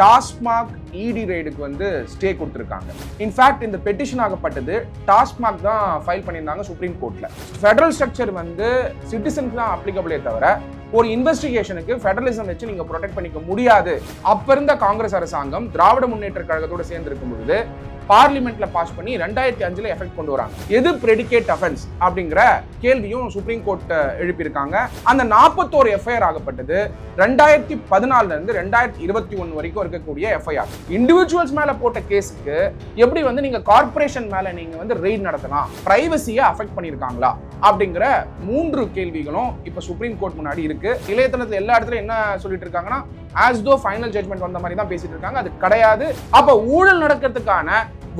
டாஸ்மாக் இடி ரைடுக்கு வந்து ஸ்டே கொடுத்துருக்காங்க. இன்ஃபேக்ட் இந்த பெட்டிஷன் ஆகப்பட்டது. டாஸ்மாக் தான் ஃபைல் பண்ணியிருந்தாங்க சுப்ரீம் கோர்ட்டில் ஃபெடரல் ஸ்ட்ரக்சர் வந்து சிட்டிசனுக்கு தான் அப்ளிகபிளே தவிர ஒரு இன்வெஸ்டிகேஷனுக்கு ஃபெடரலிசம் வச்சு நீங்க ப்ரொடெக்ட் பண்ணிக்க முடியாது. அப்ப இருந்த காங்கிரஸ் அரசாங்கம் திராவிட முன்னேற்ற கழகத்தோட சேர்ந்து இருக்கும் பொழுது பார்லிமெண்ட்ல பாஸ் பண்ணி ரெண்டாயிரத்தி அஞ்சுல எஃபெக்ட் கொண்டு வராங்க. எது பிரெடிகேட் அஃபென்ஸ் அப்படிங்கிற கேள்வியும் சுப்ரீம் கோர்ட் எழுப்பியிருக்காங்க. அந்த நாற்பத்தோரு எஃப்ஐஆர் ஆகப்பட்டது. ரெண்டாயிரத்தி பதினாலுல இருந்து ரெண்டாயிரத்தி இருபத்தி ஒன்று வரைக்கும் இருக்கக்கூடிய எஃப்ஐஆர் இண்டிவிஜுவல்ஸ் மேல போட்ட கேஸுக்கு எப்படி வந்து நீங்க கார்பரேஷன் மேல நீங்க வந்து ரெய்ட் நடத்தலாம்? பிரைவசியை அஃபெக்ட் பண்ணியிருக்காங்களா? அப்படிங்கிற மூன்று கேள்விகளும் இப்ப சுப்ரீம் கோர்ட் முன்னாடி இருக்கு. இளையதளத்தில் எல்லா இடத்துலையும் என்ன சொல்லிட்டு இருக்காங்கன்னா ஆஸ் தோ ஃபைனல் ஜட்மெண்ட் வந்த மாதிரி தான் பேசிட்டு இருக்காங்க. அது கிடையாது. அப்ப ஊழல் நடக்கிறதுக்கான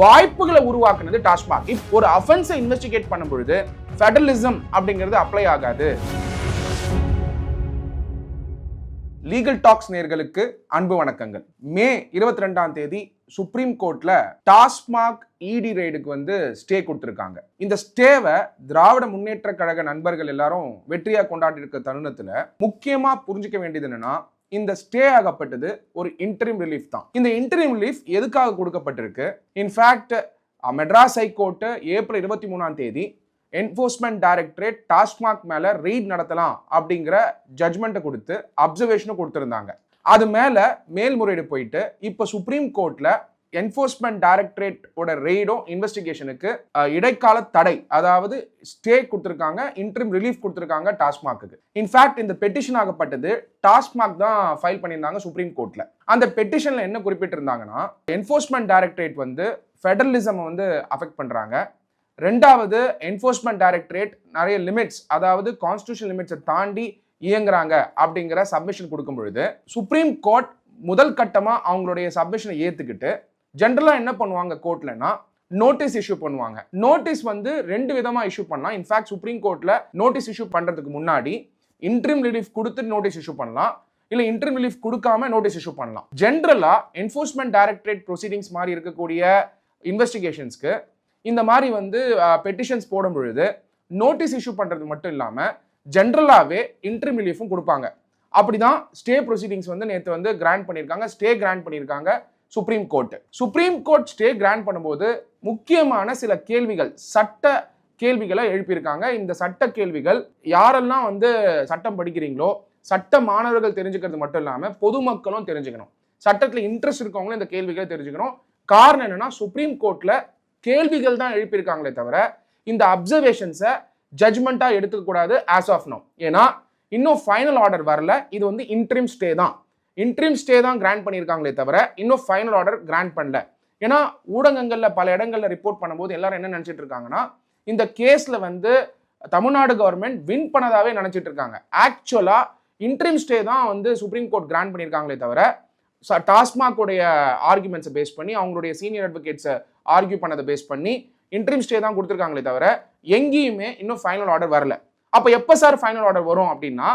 வாய்ப்புகளை உருவாக்குனது டாஸ்மாக். இப் ஒரு அஃபென்ஸை இன்வெஸ்டிகேட் பண்ணும் பொழுது ஃபெடரலிசம் அப்படிங்கிறது அப்ளை ஆகாது. லீகல் டாக்ஸ் நேர்களுக்கு அன்பு வணக்கங்கள். மே இருபத்தி ரெண்டாம் தேதி சுப்ரீம் கோர்ட்ல டாஸ்மாக் இடி ரைடுக்கு வந்து ஸ்டே கொடுத்துருக்காங்க. இந்த ஸ்டேவை திராவிட முன்னேற்ற கழக நண்பர்கள் எல்லாரும் வெற்றியா கொண்டாடி இருக்க தருணத்துல முக்கியமா புரிஞ்சுக்க வேண்டியது என்னன்னா இந்த ஸ்டே ஆகப்பட்டது ஒரு இன்டரிம் ரிலீஃப் தான். இந்த இன்டரிம் ரிலீஃப் எதுக்காக கொடுக்கப்பட்டிருக்கு? இன்ஃபேக்ட் மெட்ராஸ் ஹைகோர்ட்டு ஏப்ரல் இருபத்தி மூணாம் தேதி என்ஃபோர்ஸ்மெண்ட் டைரக்டரேட் டாஸ்மாக் மேலே ரெய்ட் நடத்தலாம் அப்படிங்கிற ஜட்மெண்ட்டை கொடுத்து அப்சர்வேஷனும் கொடுத்துருந்தாங்க. அது மேலே மேல்முறையீடு போயிட்டு இப்போ சுப்ரீம் கோர்ட்டில் என்ஃபோர்ஸ்மெண்ட் டைரக்டரேட்டோட ரெய்டும் இன்வெஸ்டிகேஷனுக்கு இடைக்கால தடை அதாவது ஸ்டே கொடுத்துருக்காங்க இன்ட்ரிம் ரிலீஃப் கொடுத்துருக்காங்க டாஸ்மாக்கு இன்ஃபேக்ட் இந்த பெட்டிஷன் ஆகப்பட்டது டாஸ்மாக் தான் ஃபைல் பண்ணியிருந்தாங்க சுப்ரீம் கோர்ட்ல அந்த பெட்டிஷன்ல என்ன குறிப்பிட்டிருந்தாங்கன்னா என்ஃபோர்ஸ்மெண்ட் டைரக்டரேட் வந்து ஃபெடரலிசம் வந்து அஃபெக்ட் பண்றாங்க. ரெண்டாவது என்ஃபோர்ஸ்மெண்ட் டைரக்டரேட் நிறைய லிமிட்ஸ் அதாவது கான்ஸ்டியூஷன் லிமிட்ஸை தாண்டி இயங்குறாங்க அப்படிங்கிற சப்மிஷன் கொடுக்கும் பொழுது சுப்ரீம் கோர்ட் முதல் கட்டமாக அவங்களுடைய சப்மிஷனை ஏற்றுக்கிட்டு ஜென்ரலாக என்ன பண்ணுவாங்க கோர்ட்லனா நோட்டீஸ் இஷ்யூ பண்ணுவாங்க. நோட்டீஸ் வந்து ரெண்டு விதமாக இஷ்யூ பண்ணலாம். இன்ஃபேக்ட் சுப்ரீம் கோர்ட்டில் நோட்டீஸ் இஷ்யூ பண்ணுறதுக்கு முன்னாடி இன்ட்ரீம் ரிலீஃப் கொடுத்து நோட்டீஸ் இஷ்யூ பண்ணலாம். இல்லை இன்ட்ரிம் ரிலீஃப் கொடுக்காம நோட்டீஸ் இஷ்யூ பண்ணலாம். ஜென்ரலாக என்ஃபோர்ஸ்மெண்ட் டைரக்டரேட் ப்ரொசீடிங்ஸ் மாதிரி இருக்கக்கூடிய இன்வெஸ்டிகேஷன்ஸ்க்கு இந்த மாதிரி வந்து பெட்டிஷன்ஸ் போடும் பொழுது நோட்டீஸ் இஷ்யூ பண்ணுறது மட்டும் இல்லாமல் ஜென்ரலாகவே இன்ட்ரிம் ரிலீஃபும் கொடுப்பாங்க. அப்படி தான் ஸ்டே ப்ரொசீடிங்ஸ் வந்து நேற்று வந்து கிராண்ட் பண்ணியிருக்காங்க. ஸ்டே கிராண்ட் பண்ணியிருக்காங்க. Supreme court supreme court stay grant பண்ணும்போது முக்கியமான சில கேள்விகள் சட்ட கேள்விகளை எழுப்பியிருக்காங்க. இந்த சட்ட கேள்விகள் யாரெல்லாம் வந்து சட்டம் படிக்கிறீங்களோ சட்ட மாணவர்கள் தெரிஞ்சுக்கிறது மட்டும் இல்லாமல் பொதுமக்களும் தெரிஞ்சுக்கணும். சட்டத்தில் இன்ட்ரெஸ்ட் இருக்கவங்களும் இந்த கேள்விகளை தெரிஞ்சுக்கணும். காரணம் என்னன்னா சுப்ரீம் கோர்ட்டில் கேள்விகள் தான் எழுப்பியிருக்காங்களே தவிர இந்த அப்சர்வேஷன்ஸை ஜட்மெண்ட்டாக எடுத்துக்கூடாது ஆஸ் ஆஃப் நோ ஏன்னா இன்னும் ஃபைனல் ஆர்டர் வரல. இது வந்து இன்ட்ரீம் ஸ்டே தான். இன்ட்ரீம் ஸ்டே தான் கிராண்ட் பண்ணியிருக்காங்களே தவிர இன்னும் ஃபைனல் ஆர்டர் கிராண்ட் பண்ணல. ஏன்னா ஊடகங்களில் பல இடங்களில் ரிப்போர்ட் பண்ணும்போது எல்லாரும் என்ன நினச்சிட்டு இருக்காங்கன்னா இந்த கேஸில் வந்து தமிழ்நாடு கவர்மெண்ட் வின் பண்ணதாகவே நினச்சிட்டு இருக்காங்க. ஆக்சுவலாக இன்ட்ரீம் ஸ்டே தான் வந்து சுப்ரீம் கோர்ட் கிராண்ட் பண்ணியிருக்காங்களே தவிர டாஸ்மாகோடைய ஆர்குமெண்ட்ஸை பேஸ் பண்ணி அவங்களுடைய சீனியர் அட்வொகேட்ஸை ஆர்கியூ பண்ணதை பேஸ் பண்ணி இன்ட்ரீம் ஸ்டே தான் கொடுத்துருக்காங்களே தவிர எங்கேயுமே இன்னும் ஃபைனல் ஆர்டர் வரல. அப்போ எப்போ சார் ஃபைனல் ஆர்டர் வரும் அப்படின்னா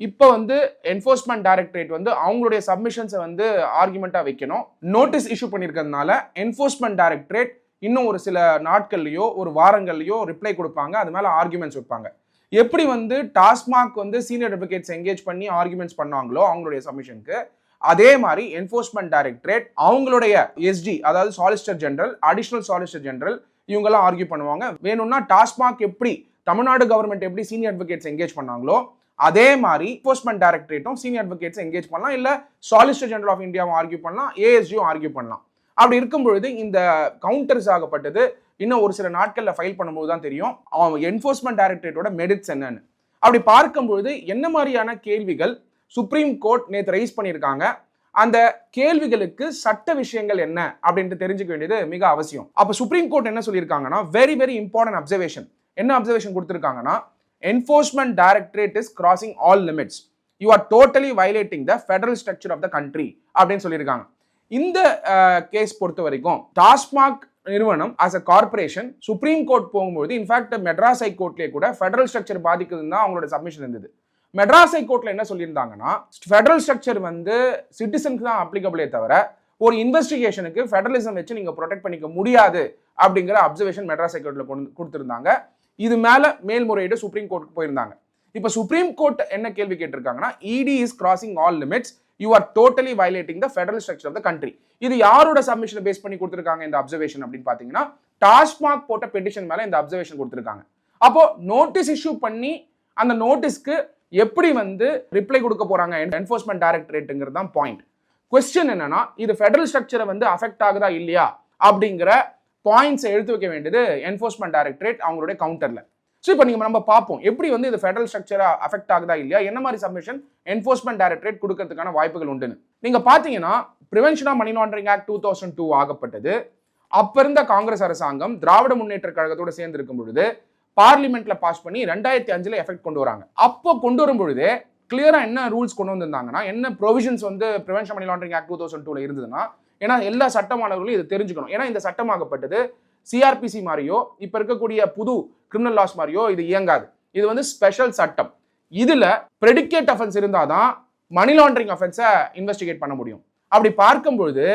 இப்போ வந்து என்ஃபோர்ஸ்மெண்ட் டைரக்டரேட் வந்து அவங்களுடைய சப்மிஷன்ஸை வந்து ஆர்குமெண்ட்டாக வைக்கணும். நோட்டீஸ் இஷ்யூ பண்ணியிருக்கிறதுனால என்ஃபோர்ஸ்மெண்ட் டைரக்டரேட் இன்னும் ஒரு சில நாட்கள்லையோ ஒரு வாரங்கள்லையோ ரிப்ளை கொடுப்பாங்க. அது மேலே ஆர்குமெண்ட்ஸ் வைப்பாங்க. எப்படி வந்து டாஸ்மாக் வந்து சீனியர் அட்வொகேட்ஸ் என்கேஜ் பண்ணி ஆர்குமெண்ட்ஸ் பண்ணாங்களோ அவங்களுடைய சப்மிஷனுக்கு அதே மாதிரி என்ஃபோர்ஸ்மெண்ட் டைரக்டரேட் அவங்களுடைய எஸ்டி அதாவது solicitor general additional solicitor general இவங்கெல்லாம் ஆர்கியூ பண்ணுவாங்க. வேணும்னா டாஸ்மாக் எப்படி தமிழ்நாடு கவர்மெண்ட் எப்படி சீனியர் அட்வொகேட்ஸ் என்கேஜ் பண்ணாங்களோ அதே மாதிரி என்ஃபோர்ஸ்மெண்ட் டைரக்டரேட்டும் சீனியர் அட்வொகேட்ஸ் என்கேஜ் பண்ணலாம். இல்லை சாலிசிட்டர் ஜெனரல் ஆஃப் இந்தியாவும் ஆர்கியூ பண்ணலாம். ஏஎஸ்ஜியும் ஆர்கியூ பண்ணலாம். அப்படி இருக்கும் பொழுது இந்த கவுண்டர்ஸ் ஆகப்பட்டது இன்னும் ஒரு சில நாட்களில் ஃபைல் பண்ணும்போது தான் தெரியும். அவன் என்ஃபோர்ஸ்மெண்ட் டைரக்டரேட்டோட மெரிட்ஸ் என்னன்னு. அப்படி பார்க்கும்பொழுது என்ன மாதிரியான கேள்விகள் சுப்ரீம் கோர்ட் நேற்று ரைஸ் பண்ணியிருக்காங்க. அந்த கேள்விகளுக்கு சட்ட விஷயங்கள் என்ன அப்படின்ட்டு தெரிஞ்சுக்க வேண்டியது மிக அவசியம். அப்போ சுப்ரீம் கோர்ட் என்ன சொல்லியிருக்காங்கன்னா வெரி வெரி இம்பார்ட்டன்ட் அப்சர்வேஷன் என்ன அப்சர்வேஷன் கொடுத்துருக்காங்கன்னா enforcement directorate is crossing all limits you are totally violating the federal structure of the country அப்படின்னு சொல்லியிருக்காங்க. இந்த கேஸ் பொறுத்த வரைக்கும் டாஸ்மாக் நிறுவனம் as a corporation supreme court போகும்போது இன்ஃபேக்ட் மெட்ராஸ் ஹை கோர்ட்லேயே கூட ஃபெடரல் ஸ்ட்ரக்சர் பாதிக்குதுன்னு தான் அவங்களோட சப்மிஷன் இருந்தது. மெட்ராஸ் ஹை கோர்ட்டில் என்ன சொல்லியிருந்தாங்கன்னா ஃபெடரல் ஸ்ட்ரக்சர் வந்து சிட்டிசனுக்கு தான் அப்ளிகபிளே தவிர ஒரு இன்வெஸ்டிகேஷனுக்கு ஃபெடரலிசம் வச்சு நீங்கள் ப்ரொடெக்ட் பண்ணிக்க முடியாது அப்படிங்கிற அப்சர்வேஷன் மெட்ராஸ் ஹை கோர்ட்டில் கொண்டு கொடுத்துருந்தாங்க. இது மேல மேல்முறையீடு சுப்ரீம் கோர்ட்டுக்கு போயிருந்தாங்க. இப்போ சுப்ரீம் கோர்ட் என்ன கேள்வி கேட்டிருக்காங்கன்னா ED is crossing all limits you are totally violating the federal structure of the country இது யாரோட சப்மிஷனை பேஸ் பண்ணி கொடுத்துருக்காங்க இந்த அப்சர்வேஷன் அப்படின்னு பார்த்தீங்கன்னா டாஸ்மாக் போட்ட பெட்டிஷன் மேல இந்த அப்சர்வேஷன் கொடுத்துருக்காங்க. அப்போ நோட்டீஸ் இஷ்யூ பண்ணி அந்த நோட்டீஸ்க்கு எப்படி வந்து ரிப்ளை கொடுக்க போறாங்க என்ஃபோர்ஸ்மெண்ட் டைரக்டரேட்டுங்கிறது தான் பாயிண்ட் கொஸ்டின் என்னன்னா இது ஃபெடரல் ஸ்ட்ரக்சரை வந்து அஃபெக்ட் ஆகுதா இல்லையா அப்படிங்கிற பாயிண்ட்ஸை எடுத்து வைக்க வேண்டியது என்ஃபோர்ஸ்மெண்ட் டைரக்டரேட் அவங்களுடைய கவுண்டரில் ஸோ இப்போ நீங்கள் நம்ம பார்ப்போம். எப்படி வந்து இது ஃபெடரல் ஸ்ட்ரக்சராக அஃபெக்ட் ஆகுதா இல்லையா? என்ன மாதிரி சப்மிஷன் என்ஃபோர்ஸ்மெண்ட் டைரக்டரேட் கொடுக்கறதுக்கான வாய்ப்புகள் உண்டுன்னு. நீங்கள் பார்த்தீங்கன்னா prevention of money laundering act two thousand two ஆகப்பட்டது. அப்போ இருந்த காங்கிரஸ் அரசாங்கம் திராவிட முன்னேற்ற கழகத்தோட சேர்ந்து இருக்கும் பொழுது பார்லிமெண்ட்ல பாஸ் பண்ணி ரெண்டாயிரத்தி அஞ்சில் எஃபெக்ட் கொண்டு வராங்க. அப்போ கொண்டு வரும் பொழுது கிளியராக என்ன ரூல்ஸ் கொண்டு வந்திருந்தாங்கன்னா என்ன ப்ரொவிஷன்ஸ் வந்து prevention money laundering act two thousand டூவில் இருந்ததுன்னா ஏன்னா எல்லா சட்டமானவர்களும் இதை தெரிஞ்சுக்கணும். ஏன்னா இந்த சட்டமாகப்பட்டது சிஆர்பிசி மாதிரியோ இப்போ இருக்கக்கூடிய புது கிரிமினல் லாஸ் மாதிரியோ இது இயங்காது. இது வந்து ஸ்பெஷல் சட்டம். இதில் ப்ரெடிகேட் அஃபென்ஸ் இருந்தால் தான் மணி லாண்டரிங் அஃபென்ஸை இன்வெஸ்டிகேட் பண்ண முடியும். அப்படி பார்க்கும்பொழுது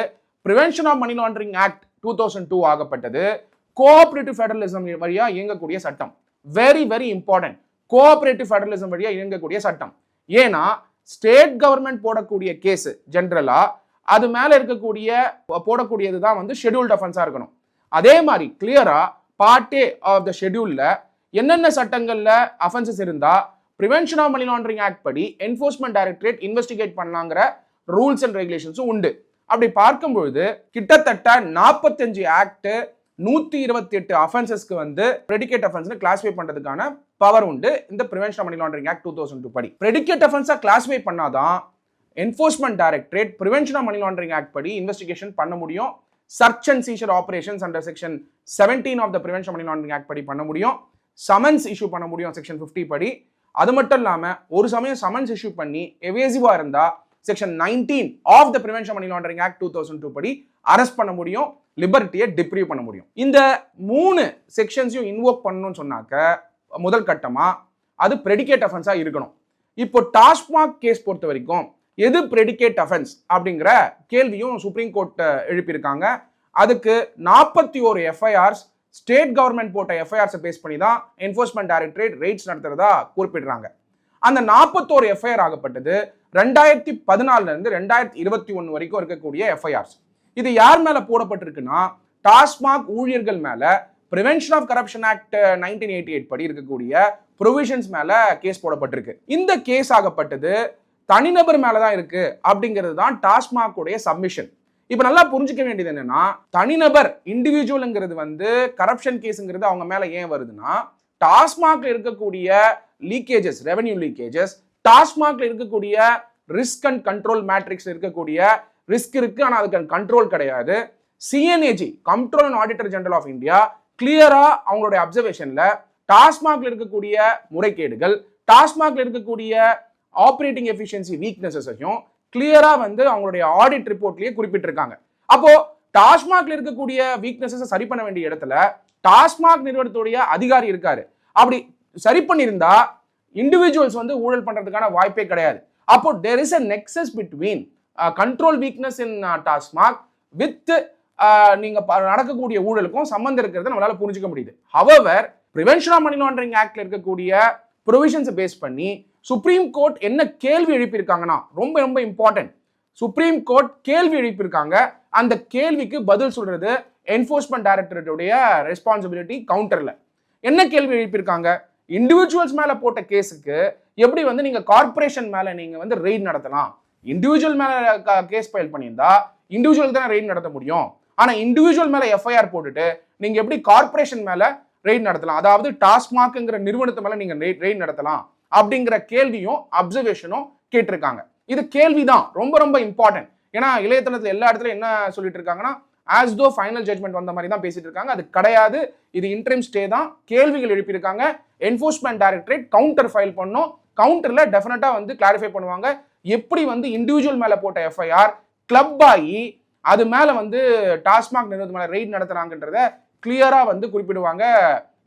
prevention of money laundering act two thousand two ஆகப்பட்டது. Cooperative federalism வழியாக இயங்கக்கூடிய சட்டம். Very very important cooperative federalism வழியாக இயங்கக்கூடிய சட்டம். ஏன்னா ஸ்டேட் கவர்மெண்ட் போடக்கூடிய கேஸ் ஜென்ரலாக அது மேலே இருக்கக்கூடிய போடக்கூடியது தான் வந்து ஷெட்யூல்ட் அஃபென்ஸாக இருக்கணும். அதே மாதிரி கிளியராக பார்ட் ஏ ஆஃப் த ஷெட்யூலில் என்னென்ன சட்டங்களில் அஃபென்சஸ் இருந்தால் prevention of money laundering act படி என்ஃபோர்ஸ்மெண்ட் டைரக்டரேட் இன்வெஸ்டிகேட் பண்ணலாங்கிற ரூல்ஸ் அண்ட் ரெகுலேஷன்ஸும் உண்டு. அப்படி பார்க்கும்பொழுது கிட்டத்தட்ட நாற்பத்தஞ்சு ஆக்ட் நூற்றி இருபத்தி எட்டு அஃபென்சஸ்க்கு வந்து ப்ரெடிகேட் அஃபென்ஸ் கிளாஸிஃபை பண்ணுறதுக்கான பவர் உண்டு. இந்த prevention money laundering act two thousand two படி. ப்ரெடிகேட் அஃபென்ஸாக கிளாஸிஃபை பண்ணாதான் enforcement directorate prevention of money laundering act படி இன்வெஸ்டிகேஷன் பண்ண முடியும். Search and seizure operations under section seventeen of the prevention money laundering act படி பண்ண முடியும். சமன்ஸ் இஷ்யூ பண்ண முடியும் செக்ஷன் ஃபிஃப்டி படி. அது மட்டும் இல்லாமல் ஒரு சமயம் சமன்ஸ் இஷ்யூ பண்ணி எவேசிவாக இருந்தால் section nineteen of the prevention money laundering act two thousand two படி அரெஸ்ட் பண்ண முடியும் லிபர்ட்டியை டிப்ரீவ் பண்ண முடியும். இந்த மூணு செக்ஷன்ஸையும் இன்வோக் பண்ணணும்னு சொன்னாக்க முதல் கட்டமாக அது ப்ரெடிகேட் அஃபென்ஸாக இருக்கணும். இப்போ டாஸ்மாக் கேஸ் பொறுத்த வரைக்கும் எது ப்ரெடிகேட் அஃபென்ஸ் அப்படிங்கிற கேள்வியும் சுப்ரீம் கோர்ட் எழுப்பியிருக்காங்க. அதுக்கு நாற்பத்தி ஒரு எஃப்ஐஆர்ஸ் ஸ்டேட் கவர்மெண்ட் போட்ட எஃப்ஐஆர்ஸை பேஸ் பண்ணி தான் என்ஃபோர்ஸ்மெண்ட் டைரக்டரேட் ரைட்ஸ் நடத்துறதா குறிப்பிடுறாங்க. அந்த நாற்பத்தோரு எஃப்ஐஆர் ஆகப்பட்டது ரெண்டாயிரத்தி பதினாலிருந்து ரெண்டாயிரத்தி இருபத்தி ஒன்று வரைக்கும் இருக்கக்கூடிய எஃப்ஐஆர்ஸ் இது யார் மேலே போடப்பட்டிருக்குன்னா டாஸ்மாக் ஊழியர்கள் மேலே prevention of corruption act nineteen eighty eight படி இருக்கக்கூடிய ப்ரொவிஷன்ஸ் மேலே கேஸ் போடப்பட்டிருக்கு. இந்த கேஸ் ஆகப்பட்டது தனிநபர் மேலே தான் இருக்கு அப்படிங்கிறது தான் டாஸ்மாக் உடைய சப்மிஷன் இப்போ நல்லா புரிஞ்சுக்க வேண்டியது என்னன்னா தனிநபர் இண்டிவிஜுவலுங்கிறது வந்து கரப்ஷன் கேஸுங்கிறது அவங்க மேலே ஏன் வருதுன்னா டாஸ்மாகில் இருக்கக்கூடிய லீக்கேஜஸ் ரெவன்யூ லீக்கேஜஸ் டாஸ்மாக்ல இருக்கக்கூடிய ரிஸ்க் அண்ட் கண்ட்ரோல் மேட்ரிக்ஸ் இருக்கக்கூடிய ரிஸ்க் இருக்கு ஆனால் அதுக்கு கண்ட்ரோல் கிடையாது. CNAG comptroller and auditor general of India கிளியரா அவங்களுடைய அப்சர்வேஷன்ல டாஸ்மாக்ல இருக்கக்கூடிய முறைகேடுகள் டாஸ்மாக்ல இருக்கக்கூடிய ஆப்ரேட்டிங் எஃபிஷியன்சி வீக்னஸஸையும் கிளியராக வந்து அவங்களுடைய ஆடிட் ரிப்போர்ட்லேயே குறிப்பிட்டிருக்காங்க. அப்போ டாஸ்மாக்ல இருக்கக்கூடிய வீக்னஸஸை சரி பண்ண வேண்டிய இடத்துல டாஸ்மாக் நிறுவனத்துடைய அதிகாரி இருக்காரு. அப்படி சரி பண்ணியிருந்தா இண்டிவிஜுவல்ஸ் வந்து ஊழல் பண்ணுறதுக்கான வாய்ப்பே கிடையாது. அப்போ there is a nexus between control weakness in TASMAC with நீங்கள் ப- நடக்கக்கூடிய ஊழலுக்கும் சம்மந்தம் இருக்கிறத நம்மளால் புரிஞ்சுக்க முடியுது. However prevention of money laundering ஆக்டில் இருக்கக்கூடிய ப்ரொவிஷன்ஸை பேஸ் பண்ணி சுப்ரீம் கோர்ட் என்ன கேள்வி எழுப்பியிருக்காங்கன்னா ரொம்ப ரொம்ப இம்பார்ட்டன்ட் சுப்ரீம் கோர்ட் கேள்வி எழுப்பியிருக்காங்க. அந்த கேள்விக்கு பதில் சொல்றது என்ஃபோர்ஸ்மெண்ட் டைரக்டரேட்டுடைய ரெஸ்பான்சிபிலிட்டி கவுண்டரில் என்ன கேள்வி எழுப்பியிருக்காங்க? இண்டிவிஜுவல்ஸ் மேலே போட்ட கேஸுக்கு எப்படி வந்து நீங்கள் கார்பரேஷன் மேலே நீங்கள் வந்து ரெய்ட் நடத்தலாம்? இண்டிவிஜுவல் மேலே கேஸ் ஃபைல் பண்ணியிருந்தா இண்டிவிஜுவல் தானே ரெய்ட் நடத்த முடியும். ஆனால் இண்டிவிஜுவல் மேலே எஃப்ஐஆர் போட்டுட்டு நீங்கள் எப்படி கார்பரேஷன் மேலே ரெய்ட் நடத்தலாம்? அதாவது டாஸ்மாக்ங்கிற நிறுவனத்து நீங்கள் நீங்க ரெய்ட் நடத்தலாம். அப்படிங்கிற கேள்வியும் அப்சர்வேஷனும் கேட்டிருக்காங்க. இது கேள்விதான். ரொம்ப ரொம்ப இம்பார்ட்டன்ட் ஏன்னா இளையத்தனத்துல எல்லா இடத்துலையும் என்ன சொல்லிட்டு இருக்காங்கன்னா ஆஸ் தோ ஃபைனல் ஜட்மெண்ட் வந்த மாதிரி தான் பேசிட்டு இருக்காங்க அது கிடையாது. இது இன்ட்ரீம் ஸ்டே தான். கேள்விகள் எழுப்பியிருக்காங்க. என்ஃபோர்ஸ்மெண்ட் டைரக்டரேட் கவுண்டர் ஃபைல் பண்ணும். கவுண்டரில் டெஃபினட்டாக வந்து கிளாரிஃபை பண்ணுவாங்க. எப்படி வந்து இண்டிவிஜுவல் மேலே போட்ட எஃப்ஐஆர் கிளப் ஆகி அது மேலே வந்து டாஸ்மாக் நிறுவனம் மேலே ரெய்ட் நடத்துறாங்கன்றத கிளியராக வந்து குறிப்பிடுவாங்க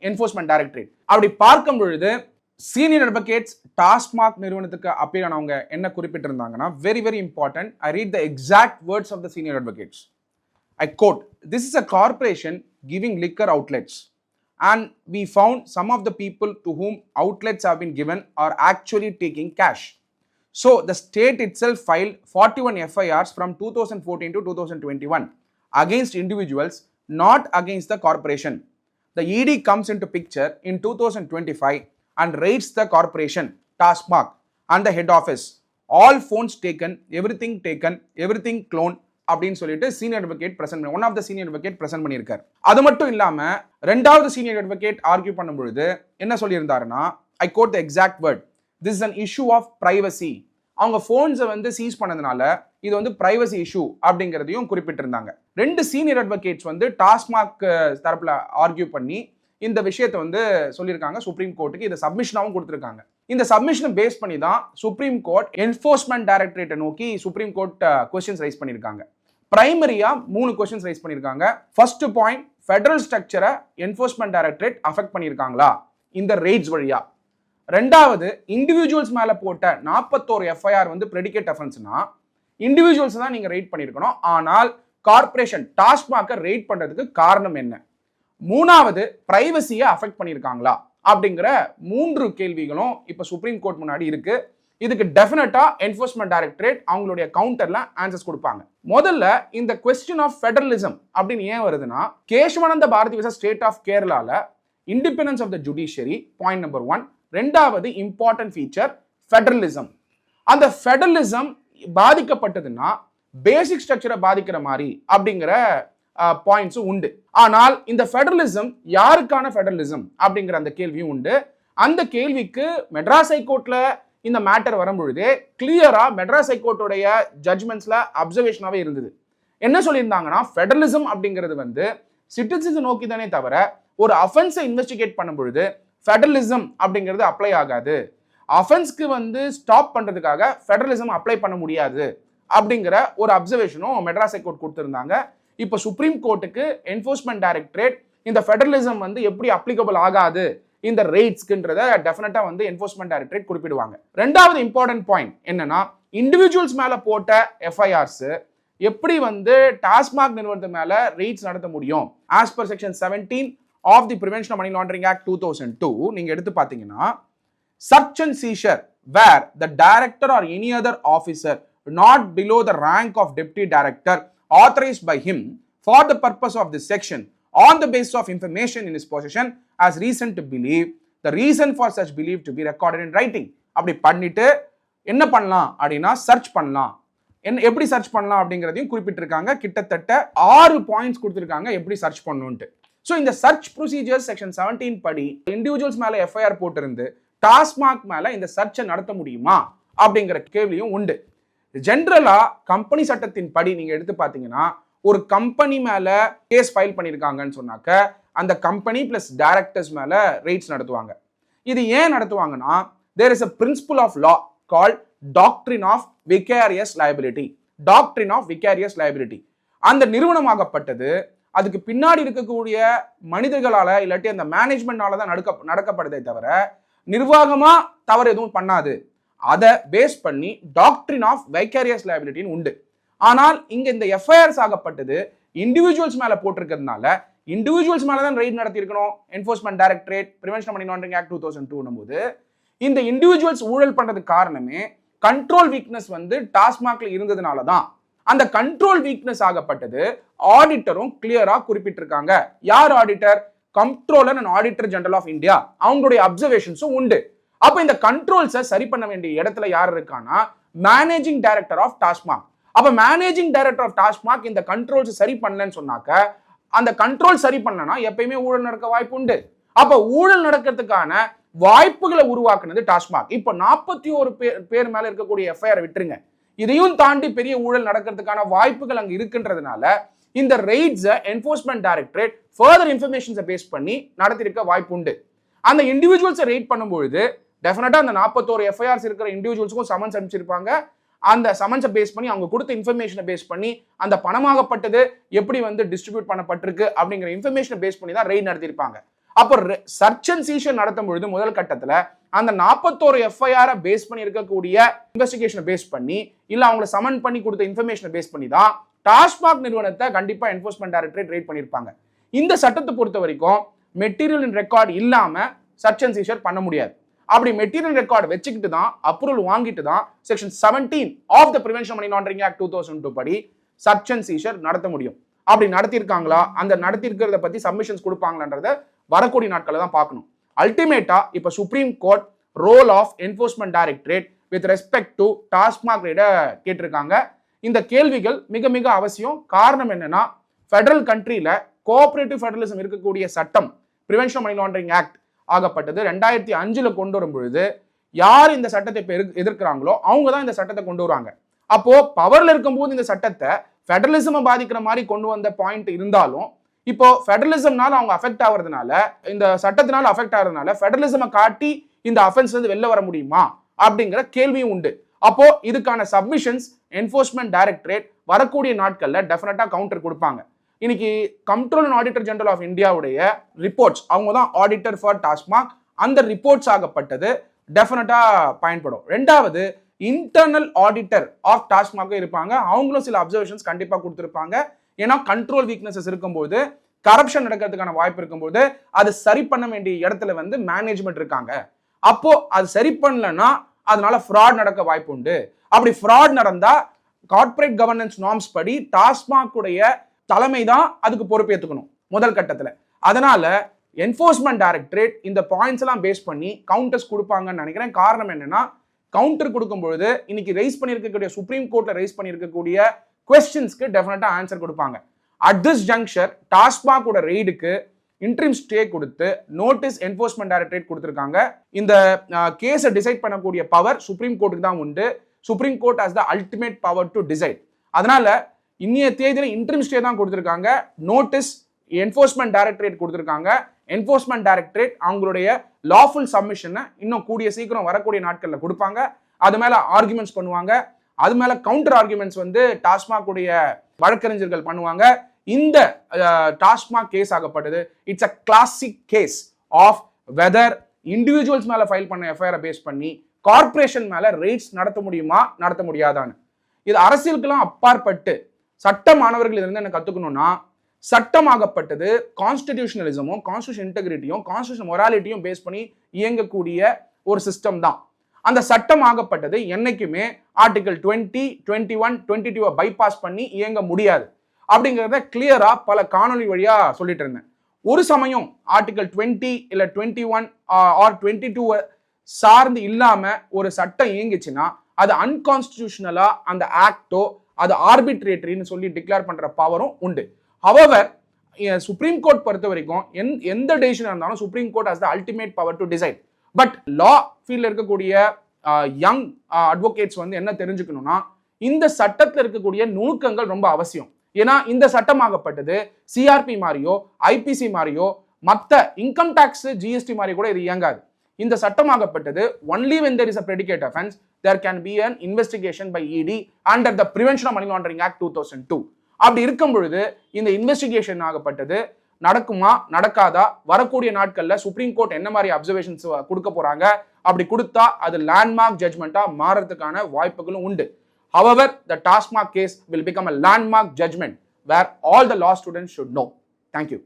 என்ஃபோர்ஸ்மெண்ட் டைரக்டரேட் அப்படி பார்க்கும் பொழுது சீனியர் அட்வொகேட்ஸ் டாஸ்மாக் நிறுவனத்துக்கு அப்பீல் ஆனவங்க என்ன குறிப்பிட்டிருந்தாங்கன்னா very very important I read the exact words of the senior advocates I quote, This is a corporation giving liquor outlets, and we found some of the people to whom outlets have been given are actually taking cash. So the state itself filed 41 FIRs from 2014 to 2021 against individuals, not against the corporation. The ED comes into picture in 2025 and raids the corporation, Taskmark, and the head office. All phones taken, everything taken, everything cloned, அப்படின்னு சொல்லிட்டு senior advocate present one of the senior advocate present பண்ணியிருக்கார். அது மட்டும் இல்லாம ரெண்டாவது senior advocate argue பண்ணும் பொழுது என்ன சொல்லியிருந்தாருன்னா I quote the exact word this an issue of privacy அவங்க ஃபோன்ஸை வந்து சீஸ் பண்ணதுனால இது வந்து பிரைவசி இஷ்யூ அப்படிங்கிறதையும் குறிப்பிட்டிருந்தாங்க. ரெண்டு சீனியர் அட்வொகேட்ஸ் வந்து டாஸ்மாக் தரப்பில் ஆர்கியூ பண்ணி இந்த விஷயத்தை வந்து சொல்லியிருக்காங்க சுப்ரீம் கோர்ட்டுக்கு இதை சப்மிஷனாகவும் கொடுத்துருக்காங்க. இந்த சப்மிஷனை பேஸ் பண்ணி தான் சுப்ரீம் கோர்ட் என்ஃபோர்ஸ்மெண்ட் டைரக்டரேட்டை நோக்கி சுப்ரீம் கோர்ட் கொஸ்டின்ஸ் ரைஸ் பண்ணியிருக்காங்க. பிரைமரியாக மூணு கொஸ்டின்ஸ் ரைஸ் பண்ணியிருக்காங்க. ஃபர்ஸ்ட் பாயிண்ட் ஃபெடரல் ஸ்ட்ரக்சரை என்ஃபோர்ஸ்மெண்ட் டைரக்டரேட் அஃபெக்ட் பண்ணியிருக்காங்களா? இந்த ரேட்ஸ் வழியாக ரெண்டாவது இண்டிவிஜுவல்ஸ் மேலே போட்ட நாற்பத்தோரு எஃப்ஐஆர் வந்து ப்ரெடிகேட் அஃபென்ஸ்னா இண்டிவிஜுவல்ஸ் தான் நீங்கள் ரைட் பண்ணியிருக்கணும். ஆனால் கார்பரேஷன் டாஸ்மாகை ரைட் பண்ணுறதுக்கு காரணம் என்ன? மூணாவது பிரைவசியை அஃபெக்ட் பண்ணியிருக்காங்களா? அப்படிங்கிற மூன்று கேள்விகளும் இப்போ சுப்ரீம் கோர்ட் முன்னாடி இருக்கு. இதுக்கு டெஃபினட்டா என்ஃபோர்ஸ்மெண்ட் டைரக்டரேட் அவங்களுடைய கவுண்டர்ல ஆன்சர்ஸ் கொடுப்பாங்க. முதல்ல இந்த கொஸ்டின் ஆஃப் ஃபெடரலிசம் அப்படின்னு ஏன் வருதுன்னா Kesavananda Bharati visa state of கேரளால independence of the judiciary point number one ரெண்டாவது இம்பார்ட்டன்ட் ஃபீச்சர் ஃபெடரலிசம் அந்த ஃபெடரலிசம் பாதிக்கப்பட்டதுன்னா பேசிக் ஸ்ட்ரக்சரை பாதிக்கிற மாதிரி அப்படிங்கிற பாயிண்ட்ஸும் உண்டு. ஆனால் இந்த ஃபெடரலிசம் யாருக்கான ஃபெடரலிசம் அப்படிங்கிற அந்த கேள்வியும் உண்டு. அந்த கேள்விக்கு மெட்ராஸ் ஹைகோர்ட்டில் இந்த மேட்டர் வரும்பொழுதே கிளியராக மெட்ராஸ் ஹைகோர்ட்டுடைய ஜட்ஜ்மெண்ட்ஸில் அப்சர்வேஷனாகவே இருந்தது. என்ன சொல்லியிருந்தாங்கன்னா ஃபெடரலிசம் அப்படிங்கிறது வந்து சிட்டிசன்ஸ் நோக்கி தானே தவிர ஒரு அஃபென்ஸை இன்வெஸ்டிகேட் பண்ணும்பொழுது ஃபெடரலிசம் அப்படிங்கிறது அப்ளை ஆகாது. அஃபென்ஸ்க்கு வந்து ஸ்டாப் பண்ணுறதுக்காக ஃபெடரலிசம் அப்ளை பண்ண முடியாது அப்படிங்கிற ஒரு அப்சர்வேஷனும் மெட்ராஸ் ஹைகோர்ட் கொடுத்துருந்தாங்க. இப்போ சுப்ரீம் கோர்ட்டுக்கு என்ஃபோர்ஸ்மெண்ட் டைரக்டரேட் இந்த ஃபெடரலிசம் வந்து எப்படி அப்ளிகபிள் ஆகாது இந்த ரேட்ஸ்க்குன்றத டெஃபினட்டாக வந்து என்ஃபோர்ஸ்மெண்ட் டைரக்டரேட் குறிப்பிடுவாங்க. ரெண்டாவது இம்பார்ட்டன்ட் பாயிண்ட் என்னன்னா இண்டிவிஜுவல்ஸ் மேலே போட்ட எஃப்ஐஆர்ஸ் எப்படி வந்து டாஸ்மாக் நிறுவனத்து மேலே ரேட்ஸ் நடத்த முடியும்? As per section seventeen of the prevention money laundering act two thousand two நீங்கள் எடுத்து பார்த்தீங்கன்னா search and seizure where the director or any other officer not below the rank of deputy director authorized by him for the purpose of this section on the basis of information in his possession as reason to believe. The reason for such belief to be recorded in writing. அப்படி பண்ணிட்டு என்ன பண்ணலாம் அப்படின்னா search பண்ணலாம். என்ன எப்படி search பண்ணலாம் அப்படிங்கிறதையும் குறிப்பிட்டிருக்காங்க. கிட்டத்தட்ட ஆறு பாயிண்ட்ஸ் கொடுத்துருக்காங்க எப்படி சர்ச் பண்ணணும்ட்டு ஸோ இந்த சர்ச் ப்ரொசீஜர் செக்ஷன் செவன்டீன் படி இண்டிவிஜுவல்ஸ் மேலே எஃப்ஐஆர் போட்டிருந்து டாஸ்மாக் மேலே இந்த சர்ச்சை நடத்த முடியுமா அப்படிங்கிற கேள்வியும் உண்டு. ஜென்ரலாக கம்பெனி சட்டத்தின் படி நீங்கள் எடுத்து பார்த்தீங்கன்னா ஒரு கம்பெனி மேலே கேஸ் ஃபைல் பண்ணியிருக்காங்கன்னு சொன்னாக்க அந்த கம்பெனி ப்ளஸ் டைரக்டர்ஸ் மேலே ரேட்ஸ் நடத்துவாங்க. இது ஏன் நடத்துவாங்கன்னா there is a principle of law call doctrine of vicarious liability. Doctrine of vicarious liability. அந்த நிறுவனமாகப்பட்டது அதுக்கு பின்னாடி இருக்கக்கூடிய மனிதர்களால் இல்லாட்டி அந்த மேனேஜ்மெண்டால தான் நடக்க நடக்கப்படுதே தவிர நிர்வாகமாக தவறு எதுவும் பண்ணாது. அதை பேஸ் பண்ணி டாக்ட்ரின் ஆஃப் வைக்கேரியஸ் லைபிலிட்டின்னு உண்டு. ஆனால் இங்கே இந்த எஃப்ஐஆர்ஸ் ஆகப்பட்டது இண்டிவிஜுவல்ஸ் மேலே போட்டிருக்கிறதுனால இண்டிவிஜுவல்ஸ் மேலே தான் raid நடத்தியிருக்கணும் enforcement directorate prevention money laundering act two thousand டூனும் போது இந்த இண்டிவிஜுவல்ஸ் ஊழல் பண்ணுறதுக்கு காரணமே கண்ட்ரோல் வீக்னஸ் வந்து டாஸ்மாக்ல இருந்ததுனால தான் அந்த கண்ட்ரோல் வீக்னஸ் ஆகப்பட்டது ஆடிட்டரும் கிளியரா குறிப்பிட்டிருக்காங்க. யார் auditor comptroller and auditor general of India அவங்களுடைய அப்சர்வேஷன்ஸும் உண்டு. அப்ப இந்த கண்ட்ரோல்ஸை சரி பண்ண வேண்டிய இடத்துல யார் இருக்கானா மேனேஜிங் டைரக்டர் ஆஃப் டாஸ்மாக் அப்ப மேனேஜிங் டைரக்டர் ஆஃப் டாஸ்மாக் இந்த கண்ட்ரோல்ஸ் சரி பண்ணலன்னு சொன்னாக்க அந்த கண்ட்ரோல் சரி பண்ணனா எப்பயுமே ஊழல் நடக்க வாய்ப்பு உண்டு. அப்ப ஊழல் நடக்கிறதுக்கான வாய்ப்புகளை உருவாக்குனது டாஸ்மாக் இப்போ நாற்பத்தி ஒரு பேர் பேர் மேல இருக்கக்கூடிய எஃப்ஐஆர் விட்டுருங்க. இதையும் தாண்டி பெரிய ஊழல் நடக்கிறதுக்கான வாய்ப்புகள் அங்க இருக்குன்றதுனால இந்த ரெய்ட்ஸை என்ஃபோர்ஸ்மெண்ட் டைரக்டரேட் ஃபர்தர் இன்ஃபர்மேஷன்ஸை பேஸ் பண்ணி நடத்திருக்க வாய்ப்பு உண்டு. அந்த இண்டிவிஜுவல்ஸை ரெய்ட் பண்ணும்பொழுது டெஃபினட்டாக அந்த நாற்பத்தோரு எஃப்ஐஆர்ஸ் இருக்கிற இண்டிவிஜுவல்ஸுக்கும் சமன்ஸ் அனுப்பிச்சிருப்பாங்க. அந்த சமன்ஸை பேஸ் பண்ணி அவங்க கொடுத்த இன்ஃபர்மேஷனை பேஸ் பண்ணி அந்த பணமாகப்பட்டது எப்படி வந்து டிஸ்ட்ரிபியூட் பண்ணப்பட்டிருக்கு அப்படிங்கிற இன்ஃபர்மேஷனை பேஸ் பண்ணி தான் ரெய்ட் நடத்தியிருப்பாங்க. அப்போ சர்ச் அண்ட் சீஷன் நடத்தும் பொழுது முதல் கட்டத்தில் அந்த நாற்பத்தோரு எஃப்ஐஆரை பேஸ் பண்ணி இருக்கக்கூடிய இன்வெஸ்டிகேஷனை பேஸ் பண்ணி இல்லை அவங்களை சமன் பண்ணி கொடுத்த இன்ஃபர்மேஷனை பேஸ் பண்ணி தான் டாஸ்மாக் நிறுவனத்தை கண்டிப்பாக என்ஃபோர்ஸ்மெண்ட் டைரக்டரேட் ரேட் பண்ணியிருப்பாங்க. இந்த சட்டத்தை பொறுத்த வரைக்கும் மெட்டீரியல் ரெக்கார்டு இல்லாமல் சர்ச் அண்ட் சீஷர் பண்ண முடியாது. அப்படி மெட்டீரியல் ரெக்கார்டு வச்சுக்கிட்டு தான் அப்ரூவல் வாங்கிட்டு தான் section seventeen of the prevention money laundering act two thousand two படி சர்ச் அண்ட் சீஷர் நடத்த முடியும். அப்படி நடத்தியிருக்காங்களா? அந்த நடத்தியிருக்கிறத பற்றி சப்மிஷன்ஸ் கொடுப்பாங்களான்றத வரக்கூடிய நாட்களை தான் பார்க்கணும். அல்டிமேட்டா இப்போ supreme court role of enforcement directorate with respect to TASMAC ரேட கேட்டிருக்காங்க. இந்த கேள்விகள் மிக மிக அவசியம். காரணம் என்னன்னா ஃபெடரல் கண்ட்ரியில் கோஆபரேட்டிவ் ஃபெடரலிசம் இருக்கக்கூடிய சட்டம் பிரிவென்ஷன் மணி லாண்டரிங் ஆக்ட் ஆகப்பட்டது. ரெண்டாயிரத்தி அஞ்சில் கொண்டு வரும் பொழுது யார் இந்த சட்டத்தை எதிர்க்கிறாங்களோ அவங்க தான் இந்த சட்டத்தை கொண்டு வராங்க அப்போ பவர்ல இருக்கும்போது இந்த சட்டத்தை ஃபெடரலிசம் பாதிக்கிற மாதிரி கொண்டு வந்த பாயிண்ட் இருந்தாலும் இப்போ ஃபெடரலிசம்னால அவங்க அஃபெக்ட் ஆகுறதுனால இந்த சட்டத்தினால அஃபெக்ட் ஆகுறதுனால ஃபெடரலிசமை காட்டி இந்த அஃபென்ஸ்லேருந்து வெளில வர முடியுமா? அப்படிங்கிற கேள்வியும் உண்டு. அப்போ இதுக்கான சப்மிஷன்ஸ் என்ஃபோர்ஸ்மெண்ட் டைரக்டரேட் வரக்கூடிய நாட்கள்ல டெஃபினட்டா கவுண்டர் கொடுப்பாங்க. இன்னைக்கு comptroller and auditor general of இந்தியாவுடைய ரிப்போர்ட்ஸ் அவங்க தான் ஆடிட்டர் ஃபார் டாஸ்மாக் அந்த ரிப்போர்ட்ஸ் ஆகப்பட்டது டெஃபினட்டா பயன்படும். ரெண்டாவது இன்டர்னல் ஆடிட்டர் ஆஃப் டாஸ்மாக இருப்பாங்க. அவங்களும் சில அப்சர்வேஷன்ஸ் கண்டிப்பாக கொடுத்துருப்பாங்க. ஏன்னா கண்ட்ரோல் வீக்னஸஸ் இருக்கும்போது கரப்ஷன் நடக்கிறதுக்கான வாய்ப்பு இருக்கும்போது அது சரி பண்ண வேண்டிய இடத்துல வந்து மேனேஜ்மெண்ட் இருக்காங்க. அப்போ அது சரி பண்ணலன்னா அதனால ஃப்ராட் நடக்க வாய்ப்பு உண்டு. அப்படி ஃப்ராட் நடந்தா கார்ப்பரேட் கவர்னன்ஸ் நார்ம்ஸ் படி டாஸ்மாக் உடைய தலைமை தான் அதுக்கு பொறுப்பேற்றுக்கணும் முதல் கட்டத்தில். அதனால என்ஃபோர்ஸ்மெண்ட் டைரக்டரேட் இந்த பாயிண்ட்ஸ் எல்லாம் பேஸ் பண்ணி கவுண்டர்ஸ் கொடுப்பாங்கன்னு நினைக்கிறேன். காரணம் என்னன்னா கவுண்டர் கொடுக்கும்பொழுது இன்னைக்கு ரைஸ் பண்ணியிருக்கக்கூடிய சுப்ரீம் கோர்ட்டில் ரைஸ் பண்ணியிருக்கக்கூடிய கொஸ்டின்ஸ்க்கு டெஃபினட்டாக ஆன்சர் கொடுப்பாங்க. அட் திஸ் ஜங்ஷர் டாஸ்மாகோட ரெய்டுக்கு இன்ட்ரீம் ஸ்டே கொடுத்து நோட்டீஸ் என்ஃபோர்ஸ்மெண்ட் டைரக்டரேட் கொடுத்துருக்காங்க. இந்த கேஸை டிசைட் பண்ணக்கூடிய பவர் சுப்ரீம் கோர்ட்டுக்கு தான் உண்டு. Supreme court as the ultimate power to decide அதனால இன்னைய தேதியில் இன்ட்ரீம் ஸ்டே தான் கொடுத்துருக்காங்க. நோட்டீஸ் என்ஃபோர்ஸ்மெண்ட் டைரக்டரேட் கொடுத்துருக்காங்க. என்ஃபோர்ஸ்மெண்ட் டைரக்டரேட் அவங்களுடைய லாஃபுல் சப்மிஷனை இன்னும் கூடிய சீக்கிரம் வரக்கூடிய நாட்களில் கொடுப்பாங்க. அது மேலே ஆர்குமெண்ட்ஸ் பண்ணுவாங்க. அது மேலே கவுண்டர் ஆர்குமெண்ட்ஸ் வந்து டாஸ்மாக் உடைய வழக்கறிஞர்கள் பண்ணுவாங்க. இந்த TASMAC case ஆகப்பட்டது. It's a classic case of whether individuals மேலே ஃபைல் பண்ண எஃப்ஐஆரை பேஸ் பண்ணி கார்பரேஷன் மேலே ரேட்ஸ் நடத்த முடியுமா நடத்த முடியாதான்னு. இது அரசியலுக்கெல்லாம் அப்பாற்பட்டு சட்ட மாணவர்கள் இருந்து என்ன கத்துக்கணும்னா சட்டமாகப்பட்டது கான்ஸ்டிடியூஷனலிசமும் கான்ஸ்டியூஷன் இன்டெகிரிட்டியும் கான்ஸ்டியூஷன் மொராலிட்டியும் பேஸ் பண்ணி இயங்கக்கூடிய ஒரு சிஸ்டம் தான். அந்த சட்டம் ஆகப்பட்டது என்னைக்குமே article twenty twenty one twenty டூவை பைபாஸ் பண்ணி இயங்க முடியாது. அப்படிங்கிறத கிளியரா பல காணொளி வழியா சொல்லிட்டு இருந்தேன். ஒரு சமயம் ஆர்டிகல் டுவெண்ட்டி இல்லை டுவெண்ட்டி ஒன் ஆர் டுவெண்ட்டி டூவை சார்ந்து இல்லாம ஒரு சட்டம் இயங்குச்சுன்னா அது அன்கான்ஸ்டிடியூஷனலா அந்த ஆக்டோ அது ஆர்பிட்ரேட்டரின்னு சொல்லி டிக்ளேர் பண்ணுற பவரும் உண்டு. ஹவவர் சுப்ரீம் கோர்ட் பொறுத்த வரைக்கும் எந் எந்த டெசிஷன் இருந்தாலும் supreme court has the ultimate power to decide but law ஃபீல்டில் இருக்கக்கூடிய யங் அட்வொகேட்ஸ் வந்து என்ன தெரிஞ்சுக்கணும்னா இந்த சட்டத்தில் இருக்கக்கூடிய நுணுக்கங்கள் ரொம்ப அவசியம். ஏன்னா இந்த சட்டமாகப்பட்டது சிஆர்பி மாதிரியோ ஐபிசி மாதிரியோ மற்ற இன்கம் டேக்ஸ் ஜிஎஸ்டி மாதிரி கூட இது இயங்காது. இந்த சட்டமாகப்பட்டது only when there is offence there can be an investigation by ED under the prevention of money laundering act two thousand two அப்படி இருக்கும் பொழுது இந்த இன்வெஸ்டிகேஷன் ஆகப்பட்டது நடக்குமா நடக்காதா வரக்கூடிய நாட்களில் சுப்ரீம் கோர்ட் என்ன மாதிரி அப்சர்வேஷன்ஸ் கொடுக்க போறாங்க அப்படி கொடுத்தா அது லேண்ட்மார்க் ஜட்மெண்ட்டா மாறதுக்கான வாய்ப்புகளும் உண்டு however the TASMAC case will become a landmark judgement where all the law students should know thank you